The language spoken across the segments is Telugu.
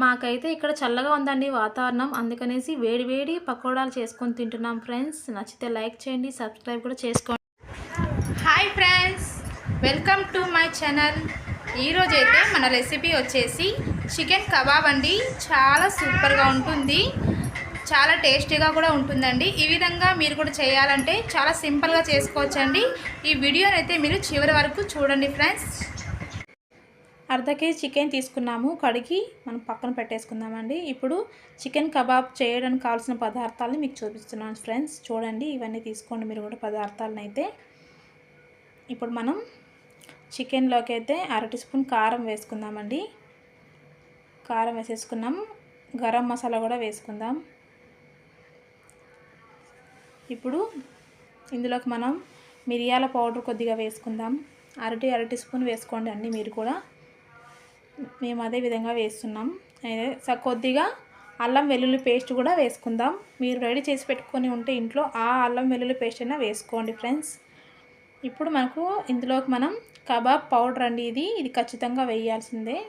మాకైతే ఇక్కడ చల్లగా ఉందండి వాతావరణం. అందుకనేసి వేడివేడి పకోడాలు చేసుకొని తింటున్నాం ఫ్రెండ్స్. నచ్చితే లైక్ చేయండి సబ్స్క్రైబ్ కూడా చేసుకోండి. Hi friends welcome to my channel. ఈరోజు అయితే మన రెసిపీ వచ్చేసి చికెన్ కబాబ్ అండి. చాలా సూపర్గా ఉంటుంది. చాలా టేస్టీగా కూడా ఉంటుందండి. ఈ విధంగా మీరు కూడా చేయాలంటే చాలా సింపుల్గా చేసుకోవచ్చండి. ఈ వీడియోనైతే అయితే మీరు చివరి వరకు చూడండి ఫ్రెండ్స్. అర్ధ కేజీ చికెన్ తీసుకున్నాము. కడిగి మనం పక్కన పెట్టేసుకుందామండి. ఇప్పుడు చికెన్ కబాబ్ చేయడానికి కావాల్సిన పదార్థాలని మీకు చూపిస్తున్నాను ఫ్రెండ్స్. చూడండి ఇవన్నీ తీసుకోండి మీరు కూడా పదార్థాలనైతే. ఇప్పుడు మనం చికెన్లోకి అయితే అరటి స్పూన్ కారం వేసుకుందామండి. కారం వేసేసుకున్నాం. గరం మసాలా కూడా వేసుకుందాం. ఇప్పుడు ఇందులోకి మనం మిరియాల పౌడర్ కొద్దిగా వేసుకుందాం. అరటి అరటి స్పూన్ వేసుకోండి అన్నీ మీరు కూడా. మేము అదే విధంగా వేస్తున్నాం. అయితే స- కొద్దిగా అల్లం వెల్లుల్లి పేస్ట్ కూడా వేసుకుందాం. మీరు రెడీ చేసి పెట్టుకొని ఉంటే ఇంట్లో ఆ అల్లం వెల్లుల్లి పేస్ట్ అయినా వేసుకోండి ఫ్రెండ్స్. ఇప్పుడు మనకు ఇందులోకి మనం కబాబ్ పౌడర్ అండి ఇది. ఇది ఖచ్చితంగా వేయాల్సిందే.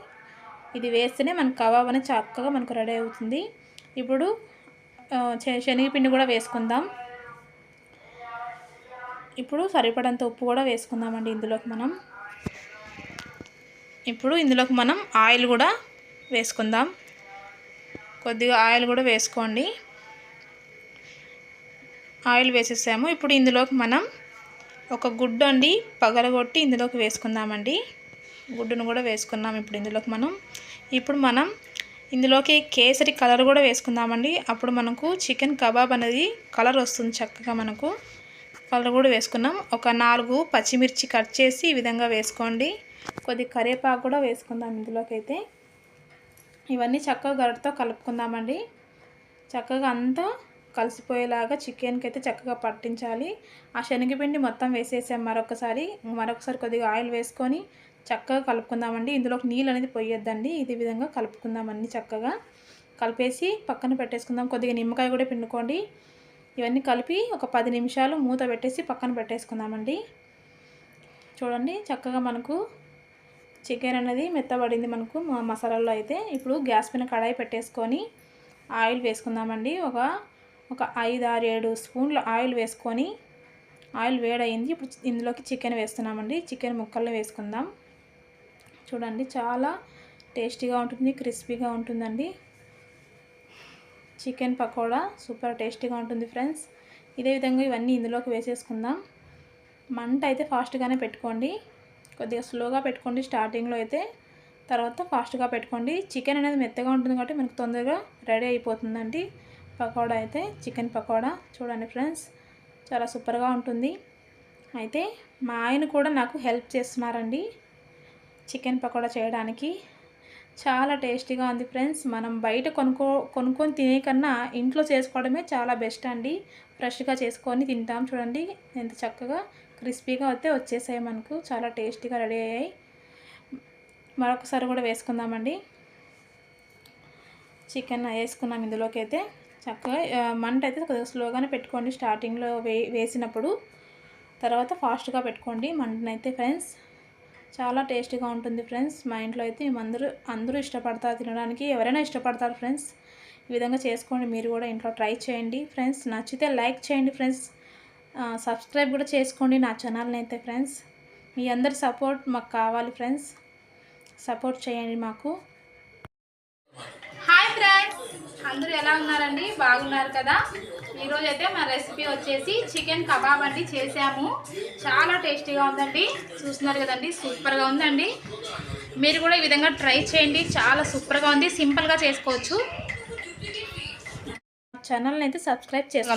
ఇది వేస్తేనే మన కబాబ్ అనేది చక్కగా మనకు రెడీ అవుతుంది. ఇప్పుడు శనగపిండి కూడా వేసుకుందాం. ఇప్పుడు సరిపడంత ఉప్పు కూడా వేసుకుందామండి ఇందులోకి మనం. ఇప్పుడు ఇందులోకి మనం ఆయిల్ కూడా వేసుకుందాం. కొద్దిగా ఆయిల్ కూడా వేసుకోండి. ఆయిల్ వేసేసాము. ఇప్పుడు ఇందులోకి మనం ఒక గుడ్డు అండి పగలగొట్టి ఇందులోకి వేసుకుందామండి. గుడ్డును కూడా వేసుకున్నాం ఇప్పుడు ఇందులోకి మనం. ఇప్పుడు మనం ఇందులోకి కేసరి కలర్ కూడా వేసుకుందామండి. అప్పుడు మనకు చికెన్ కబాబ్ అనేది కలర్ వస్తుంది చక్కగా మనకు. కలర్ కూడా వేసుకున్నాం. ఒక నాలుగు పచ్చిమిర్చి కట్ చేసి ఈ విధంగా వేసుకోండి. కొద్ది కరివేపాకు కూడా వేసుకుందాం ఇందులోకి అయితే ఇవన్నీ చక్కగా గరటతో కలుపుకుందామండి. చక్కగా అంతా కలిసిపోయేలాగా చికెన్కి అయితే చక్కగా పట్టించాలి. ఆ శనగపిండి మొత్తం వేసేసాం మరొకసారి. మరొకసారి కొద్దిగా ఆయిల్ వేసుకొని చక్కగా కలుపుకుందామండి. ఇందులో నీళ్ళు అనేది పోయొద్దండి. ఇది విధంగా కలుపుకుందాం అన్ని చక్కగా. కలిపేసి పక్కన పెట్టేసుకుందాం. కొద్దిగా నిమ్మకాయ కూడా పిండుకోండి. ఇవన్నీ కలిపి ఒక పది నిమిషాలు మూత పెట్టేసి పక్కన పెట్టేసుకుందామండి. చూడండి చక్కగా మనకు చికెన్ అనేది మెత్తబడింది మనకు. మసాలాలో అయితే ఇప్పుడు గ్యాస్ పైన కడాయి పెట్టేసుకొని ఆయిల్ వేసుకుందామండి. ఒక ఒక ఐదు ఆరు ఏడు స్పూన్లు ఆయిల్ వేసుకొని ఆయిల్ వేడయింది. ఇప్పుడు ఇందులోకి చికెన్ వేస్తున్నామండి. చికెన్ ముక్కల్లో వేసుకుందాం. చూడండి చాలా టేస్టీగా ఉంటుంది క్రిస్పీగా ఉంటుందండి. చికెన్ పకోడా సూపర్ టేస్టీగా ఉంటుంది ఫ్రెండ్స్. ఇదే విధంగా ఇవన్నీ ఇందులోకి వేసేసుకుందాం. మంట అయితే ఫాస్ట్గానే పెట్టుకోండి. కొద్దిగా స్లోగా పెట్టుకోండి స్టార్టింగ్లో అయితే. తర్వాత ఫాస్ట్గా పెట్టుకోండి. చికెన్ అనేది మెత్తగా ఉంటుంది కాబట్టి మనకు తొందరగా రెడీ అయిపోతుందండి. పకోడా అయితే చికెన్ పకోడా. చూడండి ఫ్రెండ్స్ చాలా సూపర్గా ఉంటుంది. అయితే మా ఆయన కూడా నాకు హెల్ప్ చేస్తున్నారండి చికెన్ పకోడా చేయడానికి. చాలా టేస్టీగా ఉంది ఫ్రెండ్స్. మనం బయట కొనుక్కో కొనుక్కొని తినే కన్నా ఇంట్లో చేసుకోవడమే చాలా బెస్ట్ అండి. ఫ్రెష్గా చేసుకొని తింటాం చూడండి. ఎంత చక్కగా క్రిస్పీగా అయితే వచ్చేసాయి మనకు. చాలా టేస్టీగా రెడీ అయ్యాయి. మరొకసారి కూడా వేసుకుందామండి. చికెన్ వేసుకున్నాం ఇందులోకి అయితే. చక్కగా మంట అయితే కొద్దిగా స్లోగానే పెట్టుకోండి. స్టార్టింగ్లో వే వేసినప్పుడు తర్వాత ఫాస్ట్గా పెట్టుకోండి మంటనైతే ఫ్రెండ్స్. చాలా టేస్టీగా ఉంటుంది ఫ్రెండ్స్. మా ఇంట్లో అయితే మేము అందరూ అందరూ ఇష్టపడతారు తినడానికి ఎవరైనా ఇష్టపడతారు ఫ్రెండ్స్. ఈ విధంగా చేసుకోండి మీరు కూడా ఇంట్లో ట్రై చేయండి ఫ్రెండ్స్. నచ్చితే లైక్ చేయండి ఫ్రెండ్స్. సబ్స్క్రైబ్ కూడా చేసుకోండి నా ఛానల్ని అయితే ఫ్రెండ్స్. మీ అందరి సపోర్ట్ మాకు కావాలి ఫ్రెండ్స్. సపోర్ట్ చేయండి మాకు హాయ్ ఫ్రెండ్స్ అందరూ ఎలా ఉన్నారండి? బాగున్నారు కదా? ఈరోజు అయితే మన రెసిపీ వచ్చేసి చికెన్ కబాబ్ అండి చేసాము. చాలా టేస్టీగా ఉందండి. చూస్తున్నారు కదండి సూపర్గా ఉందండి. మీరు కూడా ఈ విధంగా ట్రై చేయండి. చాలా సూపర్గా ఉంది. సింపుల్గా చేసుకోవచ్చు. ఛానల్ని అయితే సబ్స్క్రైబ్ చేసుకోండి